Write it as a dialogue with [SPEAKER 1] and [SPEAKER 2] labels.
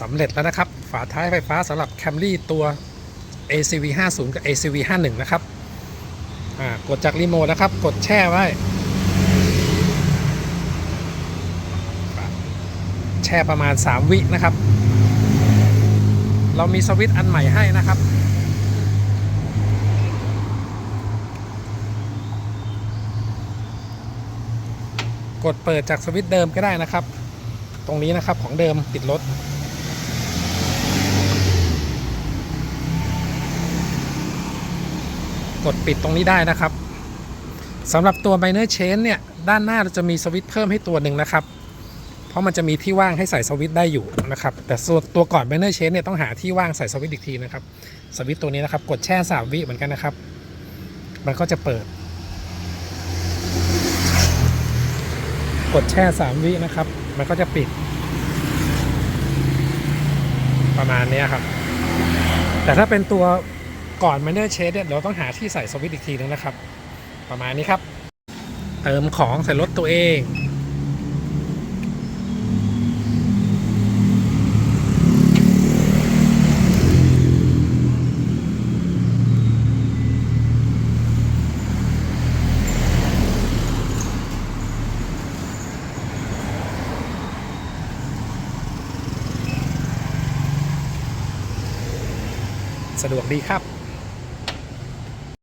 [SPEAKER 1] สำเร็จแล้วนะครับ ฝาท้ายไฟฟ้าสำหรับ Camry ตัว ACV 50กับ ACV 51นะครับกดจากรีโมทนะครับ กดแช่ไว้ แช่ประมาณ 3 วินะครับ เรามีสวิตช์อันใหม่ให้นะครับกดเปิดจากสวิตช์เดิมก็ได้นะครับ ตรงนี้นะครับของเดิมติดรถ กดปิดตรงนี้ได้นะครับสำหรับตัว Minor Chain เนี่ย ด้านหน้าเราจะมีสวิตช์เพิ่มให้ตัวหนึ่งนะครับ เพราะมันจะมีที่ว่างให้ใส่สวิตช์ได้อยู่นะครับ แต่ส่วนตัวก่อน Minor Chain เนี่ยต้องหาที่ว่างใส่สวิตช์อีกทีนะครับ สวิตช์ตัวนี้นะครับ กดแช่3วิเหมือนกันนะครับ มันก็จะเปิด กดแช่3วินะครับ มันก็จะปิด ประมาณนี้ครับ แต่ถ้าเป็นตัว ก่อน Minor Chain เนี่ยเราต้องหาที่ใส่สวิตช์อีกทีนึงนะครับ ประมาณนี้ครับ เติมของใส่รถตัวเองสะดวกดีครับ